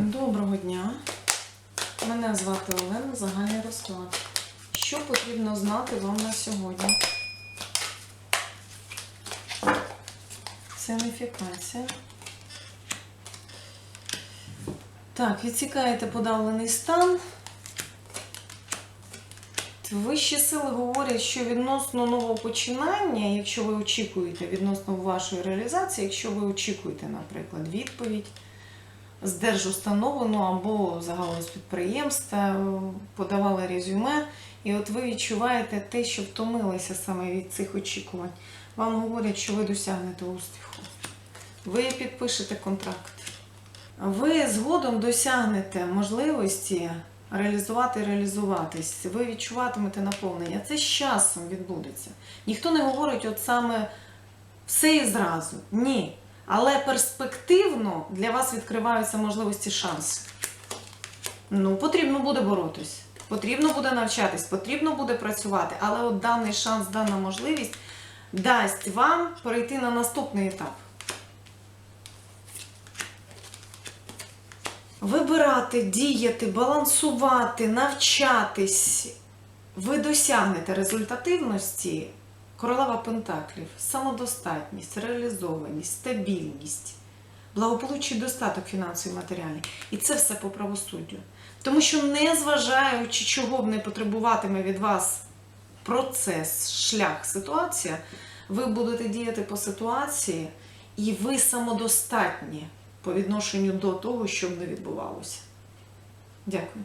Доброго дня. Мене звати Олена, загальний розклад. Що потрібно знати вам на сьогодні? Сигніфікація. Так, відсікаєте подавлений стан. Вищі сили говорять, що відносно нового починання, якщо ви очікуєте відносно вашої реалізації, якщо ви очікуєте, наприклад, відповідь з держустанови, ну або загалом з підприємства, подавали резюме, і от ви відчуваєте те, що втомилися саме від цих очікувань. Вам говорять, що ви досягнете успіху. Ви підпишете контракт. Ви згодом досягнете можливості реалізувати, і реалізуватись. Ви відчуватимете наповнення. Це з часом відбудеться. Ніхто не говорить, от саме все і зразу. Ні. Але перспективно для вас відкриваються можливості шанси. Ну, потрібно буде боротись, потрібно буде навчатись, потрібно буде працювати, але от даний шанс, дана можливість дасть вам перейти на наступний етап. Вибирати, діяти, балансувати, навчатись. Ви досягнете результативності королева Пентаклів, самодостатність, реалізованість, стабільність, благополуччя достаток фінансовий і матеріальний. І це все по правосуддю. Тому що, незважаючи, чого б не потребуватиме від вас процес, шлях, ситуація, ви будете діяти по ситуації, і ви самодостатні по відношенню до того, що б не відбувалося. Дякую.